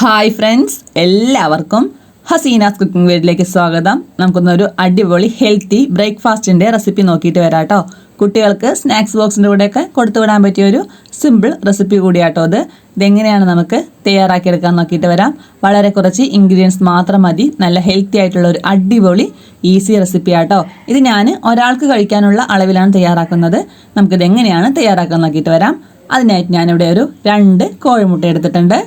Hi friends എല്ലാവർക്കും Hasina's cooking വീട്ടിലേക്ക് സ്വാഗതം. നമുക്കൊന്നൊരു അടിപൊളി ഹെൽത്തി ബ്രേക്ക്ഫാസ്റ്റിന്റെ റെസിപ്പി നോക്കിയിട്ട് വരാം കേട്ടോ കുട്ടികൾക്ക് സ്നാക്സ് ബോക്സിന്റെ കൂടെയൊക്കെ കൊടുത്തു വിടാൻ പറ്റിയ ഒരു സിമ്പിൾ റെസിപ്പി കൂടിയാട്ടോ അത് ഇതെങ്ങനെയാണ് നമുക്ക് തയ്യാറാക്കിയെടുക്കാൻ നോക്കിയിട്ട് വരാം. വളരെ കുറച്ച് ഇൻഗ്രീഡിയൻസ് മാത്രം മതി. നല്ല ഹെൽത്തി ആയിട്ടുള്ള ഒരു അടിപൊളി ഈസി റെസിപ്പി ആട്ടോ. ഇത് ഞാൻ ഒരാൾക്ക് കഴിക്കാനുള്ള അളവിലാണ് തയ്യാറാക്കുന്നത്. നമുക്കിത് എങ്ങനെയാണ് തയ്യാറാക്കാൻ നോക്കിയിട്ട് വരാം. അതിനായിട്ട് ഞാനിവിടെ ഒരു രണ്ട് കോഴിമുട്ട എടുത്തിട്ടുണ്ട്.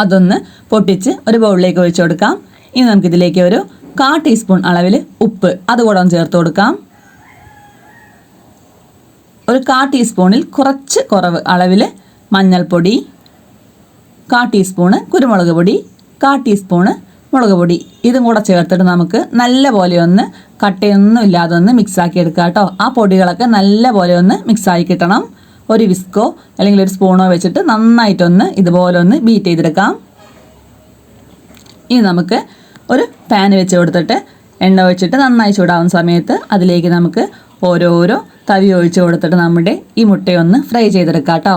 അതൊന്ന് പൊട്ടിച്ച് ഒരു ബൗളിലേക്ക് ഒഴിച്ചു കൊടുക്കാം. ഇനി നമുക്കിതിലേക്ക് ഒരു കാ ടീസ്പൂൺ അളവിൽ ഉപ്പ് അതുകൂടെ ഒന്ന് ചേർത്ത് കൊടുക്കാം. ഒരു കാ ടീസ്പൂണിൽ കുറച്ച് കുറവ് അളവിൽ മഞ്ഞൾപ്പൊടി കാ ടീസ്പൂണ് കുരുമുളക് പൊടി കാ ടീസ്പൂണ് മുളക് പൊടി. ഇതും കൂടെ ചേർത്തിട്ട് നമുക്ക് നല്ല പോലെ ഒന്ന് കട്ടയൊന്നും ഇല്ലാതെ ഒന്ന് മിക്സാക്കി എടുക്കാം കേട്ടോ. ആ പൊടികളൊക്കെ നല്ല പോലെ ഒന്ന് മിക്സായി കിട്ടണം. ഒരു വിസ്കോ അല്ലെങ്കിൽ ഒരു സ്പൂണോ വെച്ചിട്ട് നന്നായിട്ടൊന്ന് ഇതുപോലെ ഒന്ന് ബീറ്റ് ചെയ്തെടുക്കാം. ഇനി നമുക്ക് ഒരു പാൻ വെച്ച് കൊടുത്തിട്ട് എണ്ണ ഒഴിച്ചിട്ട് നന്നായി ചൂടാവുന്ന സമയത്ത് അതിലേക്ക് നമുക്ക് ഓരോരോ തവി ഒഴിച്ച് കൊടുത്തിട്ട് നമ്മുടെ ഈ മുട്ടയൊന്ന് ഫ്രൈ ചെയ്തെടുക്കാം കേട്ടോ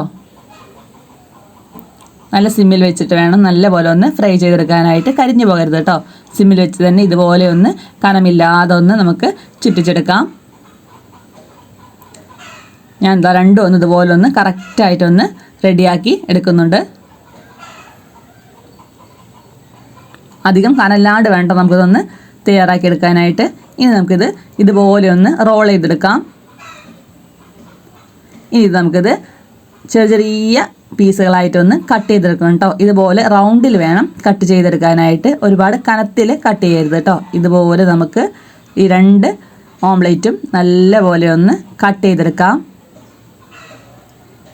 നല്ല സിമ്മിൽ വെച്ചിട്ട് വേണം നല്ല പോലെ ഒന്ന് ഫ്രൈ ചെയ്തെടുക്കാനായിട്ട് കരിഞ്ഞു പോകരുത് കേട്ടോ സിമ്മിൽ വെച്ച് തന്നെ ഇതുപോലെ ഒന്ന് കനമില്ലാതെ ഒന്ന് നമുക്ക് ചുറ്റിച്ചെടുക്കാം. ഞാൻ എന്താ രണ്ടും ഒന്ന് ഇതുപോലെ ഒന്ന് കറക്റ്റായിട്ടൊന്ന് റെഡിയാക്കി എടുക്കുന്നുണ്ട്. അധികം കനല്ലാണ്ട് വേണ്ട നമുക്കിതൊന്ന് തയ്യാറാക്കി എടുക്കാനായിട്ട്. ഇനി നമുക്കിത് ഇതുപോലെ ഒന്ന് റോൾ ചെയ്തെടുക്കാം. ഇനി നമുക്കിത് ചെറിയ ചെറിയ പീസുകളായിട്ടൊന്ന് കട്ട് ചെയ്തെടുക്കണം കേട്ടോ. ഇതുപോലെ റൗണ്ടിൽ വേണം കട്ട് ചെയ്തെടുക്കാനായിട്ട്. ഒരുപാട് കനത്തിൽ കട്ട് ചെയ്യരുത് കേട്ടോ. ഇതുപോലെ നമുക്ക് ഈ രണ്ട് ഓംലേറ്റും നല്ലപോലെ ഒന്ന് കട്ട് ചെയ്തെടുക്കാം.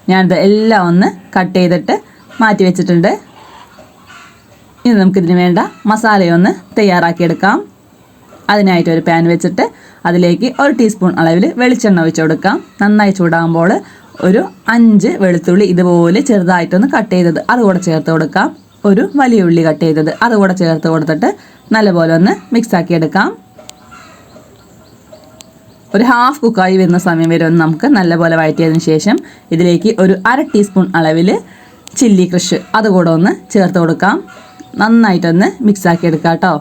ഞാനിത് എല്ലാം ഒന്ന് കട്ട് ചെയ്തിട്ട് മാറ്റി വെച്ചിട്ടുണ്ട്. ഇനി നമുക്കിതിന് വേണ്ട മസാലയൊന്ന് തയ്യാറാക്കിയെടുക്കാം. അതിനായിട്ട് ഒരു പാൻ വെച്ചിട്ട് അതിലേക്ക് ഒരു ടീസ്പൂൺ അളവിൽ വെളിച്ചെണ്ണ ഒഴിച്ച് കൊടുക്കാം. നന്നായി ചൂടാകുമ്പോൾ ഒരു അഞ്ച് വെളുത്തുള്ളി ഇതുപോലെ ചെറുതായിട്ടൊന്ന് കട്ട് ചെയ്തത് അതുകൂടെ ചേർത്ത് കൊടുക്കാം. ഒരു വലിയ ഉള്ളി കട്ട് ചെയ്തത് അതുകൂടെ ചേർത്ത് കൊടുത്തിട്ട് നല്ലപോലെ ഒന്ന് മിക്സ് ആക്കിയെടുക്കാം. ഒരു ഹാഫ് കുക്കായി വരുന്ന സമയം വരെ ഒന്ന് നമുക്ക് നല്ലപോലെ വഴറ്റിയതിന് ശേഷം ഇതിലേക്ക് ഒരു അര ടീസ്പൂൺ അളവിൽ ചില്ലി ക്രഷ് അതുകൂടെ ഒന്ന് ചേർത്ത് കൊടുക്കാം. നന്നായിട്ടൊന്ന് മിക്സ് ആക്കി എടുക്കാം കേട്ടോ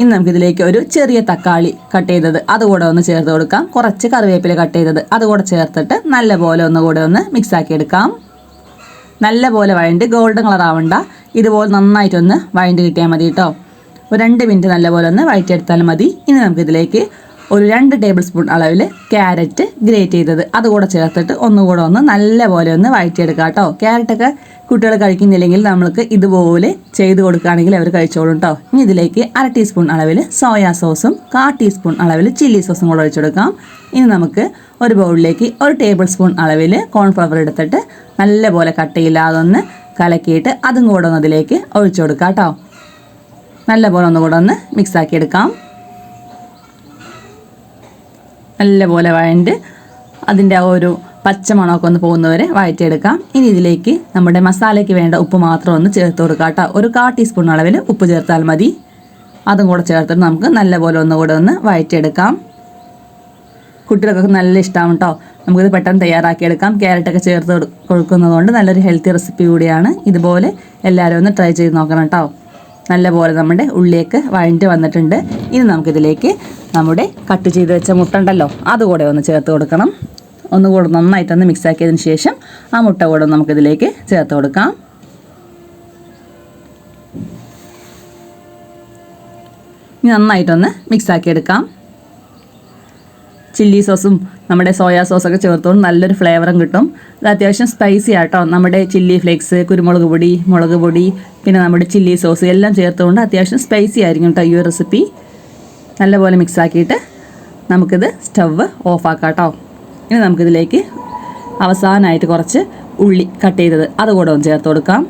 ഇനി നമുക്കിതിലേക്ക് ഒരു ചെറിയ തക്കാളി കട്ട് ചെയ്തത് അതുകൂടെ ഒന്ന് ചേർത്ത് കൊടുക്കാം. കുറച്ച് കറിവേപ്പില കട്ട് ചെയ്തത് അതുകൂടെ ചേർത്തിട്ട് നല്ലപോലെ ഒന്നുകൂടെ ഒന്ന് മിക്സ് ആക്കി എടുക്കാം. നല്ലപോലെ വഴണ്ട് ഗോൾഡൻ കളർ ആവണ്ട. ഇതുപോലെ നന്നായിട്ടൊന്ന് വഴണ്ട് കിട്ടിയാൽ മതി കേട്ടോ ഒരു രണ്ട് മിനിറ്റ് നല്ലപോലെ ഒന്ന് വഴറ്റിയെടുത്താൽ മതി. ഇനി നമുക്കിതിലേക്ക് ഒരു രണ്ട് ടേബിൾ സ്പൂൺ അളവിൽ ക്യാരറ്റ് ഗ്രേറ്റ് ചെയ്തത്. അതുകൂടെ ചേർത്തിട്ട് ഒന്നുകൂടെ ഒന്ന് നല്ലപോലെ ഒന്ന് വഴറ്റിയെടുക്കുക കേട്ടോ. ക്യാരറ്റൊക്കെ കുട്ടികൾ കഴിക്കുന്നില്ലെങ്കിൽ നമ്മൾക്ക് ഇതുപോലെ ചെയ്ത് കൊടുക്കുകയാണെങ്കിൽ അവർ കഴിച്ചോളും കേട്ടോ. ഇനി ഇതിലേക്ക് അര ടീസ്പൂൺ അളവിൽ സോയാ സോസും കാ ടീസ്പൂൺ അളവിൽ ചില്ലി സോസും കൂടെ ഒഴിച്ചെടുക്കാം ഇനി നമുക്ക് ഒരു ബൗളിലേക്ക് ഒരു ടേബിൾ സ്പൂൺ അളവിൽ കോൺഫ്ലവർ എടുത്തിട്ട് നല്ലപോലെ കട്ടയില്ലാതെ ഒന്ന് കലക്കിയിട്ട് അതും കൂടെ ഒന്ന് അതിലേക്ക് ഒഴിച്ചു കൊടുക്കാം കേട്ടോ. നല്ലപോലെ ഒന്നുകൂടെ ഒന്ന് മിക്സാക്കി എടുക്കാം നല്ലപോലെ വഴണ്ട് അതിന്റെ ആ ഒരു പച്ചമണമൊക്കെ ഒന്ന് പോകുന്നവരെ വഴറ്റിയെടുക്കാം. ഇനി ഇതിലേക്ക് നമ്മുടെ മസാലയ്ക്ക് വേണ്ട ഉപ്പ് മാത്രം ഒന്ന് ചേർത്ത് കൊടുക്കാം കേട്ടോ. ഒരു കാ ടീസ്പൂൺ അളവിൽ ഉപ്പ് ചേർത്താൽ മതി. അതും കൂടെ ചേർത്തിട്ട് നമുക്ക് നല്ലപോലെ ഒന്നുകൂടെ ഒന്ന് വഴറ്റിയെടുക്കാം. കുട്ടികൾക്കൊക്കെ നല്ല ഇഷ്ടമാണ് കേട്ടോ. നമുക്കിത് പെട്ടെന്ന് തയ്യാറാക്കിയെടുക്കാം. ക്യാരറ്റൊക്കെ ചേർത്ത് കൊടുക്കുന്നതുകൊണ്ട് നല്ലൊരു ഹെൽത്തി റെസിപ്പി കൂടിയാണ്. ഇതുപോലെ എല്ലാവരും ഒന്ന് ട്രൈ ചെയ്ത് നോക്കണം കേട്ടോ. നല്ലപോലെ നമ്മുടെ ഉള്ളിയൊക്കെ വഴഞ്ഞ് വന്നിട്ടുണ്ട്. ഇനി നമുക്കിതിലേക്ക് നമ്മുടെ കട്ട് ചെയ്ത് വെച്ച മുട്ട ഉണ്ടല്ലോ അതുകൂടെ ഒന്ന് ചേർത്ത് കൊടുക്കണം. ഒന്നുകൂടെ മിക്സ് ആക്കിയതിന് ശേഷം ആ മുട്ട കൂടെ നമുക്കിതിലേക്ക് ചേർത്ത് കൊടുക്കാം. നന്നായിട്ടൊന്ന് മിക്സ് ആക്കിയെടുക്കാം. ചില്ലി സോസും നമ്മുടെ സോയാ സോസൊക്കെ ചേർത്തുകൊണ്ട് നല്ലൊരു ഫ്ലേവറും കിട്ടും. ഇത് അത്യാവശ്യം സ്പൈസി ആട്ടോ. നമ്മുടെ ചില്ലി ഫ്ലേക്സ് കുരുമുളക് പൊടി മുളക് പൊടി പിന്നെ നമ്മുടെ ചില്ലി സോസ് എല്ലാം ചേർത്തുകൊണ്ട് അത്യാവശ്യം സ്പൈസി ആയിരിക്കും കേട്ടോ ഈ റെസിപ്പി നല്ലപോലെ മിക്സാക്കിയിട്ട് നമുക്കിത് സ്റ്റവ് ഓഫാക്കാം കേട്ടോ ഇനി നമുക്കിതിലേക്ക് അവസാനമായിട്ട് കുറച്ച് ഉള്ളി കട്ട് ചെയ്തത് അതുകൂടെ ഒന്ന് ചേർത്ത് കൊടുക്കാം.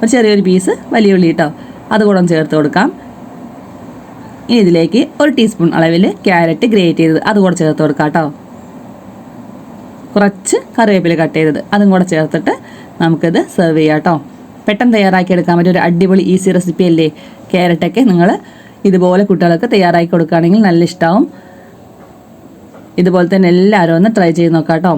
ഒരു ചെറിയൊരു പീസ് വലിയ ഉള്ളി കേട്ടോ അതുകൂടെ ഒന്ന് ചേർത്ത് കൊടുക്കാം. ഇനി ഇതിലേക്ക് ഒരു ടീസ്പൂൺ അളവിൽ ക്യാരറ്റ് ഗ്രേറ്റ് ചെയ്തത് അതുകൂടെ ചേർത്ത് കൊടുക്കാം കേട്ടോ കുറച്ച് കറിവേപ്പില കട്ട് ചെയ്തത് അതും കൂടെ ചേർത്തിട്ട് നമുക്കിത് സെർവ് ചെയ്യാം കേട്ടോ പെട്ടെന്ന് തയ്യാറാക്കി എടുക്കാൻ പറ്റിയ ഒരു അടിപൊളി ഈസി റെസിപ്പി അല്ലേ? ക്യാരറ്റൊക്കെ നിങ്ങൾ ഇതുപോലെ കുട്ടികൾക്ക് തയ്യാറാക്കി കൊടുക്കുകയാണെങ്കിൽ നല്ല ഇഷ്ടമാവും ഇതുപോലെ തന്നെ എല്ലാവരും ഒന്ന് ട്രൈ ചെയ്ത് നോക്കാം കേട്ടോ.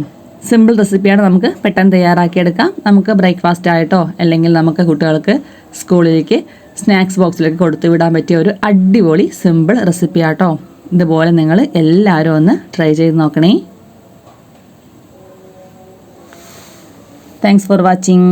സിമ്പിൾ റെസിപ്പിയാണ് നമുക്ക് പെട്ടെന്ന് തയ്യാറാക്കിയെടുക്കാം. നമുക്ക് ബ്രേക്ക്ഫാസ്റ്റ് ആയിട്ടോ അല്ലെങ്കിൽ നമുക്ക് കുട്ടികൾക്ക് സ്കൂളിലേക്ക് സ്നാക്സ് ബോക്സിലേക്ക് കൊടുത്തു വിടാൻ പറ്റിയ ഒരു അടിപൊളി സിമ്പിൾ റെസിപ്പി ആട്ടോ. ഇതുപോലെ നിങ്ങൾ എല്ലാവരും ഒന്ന് ട്രൈ ചെയ്ത് നോക്കണേ. Thanks for watching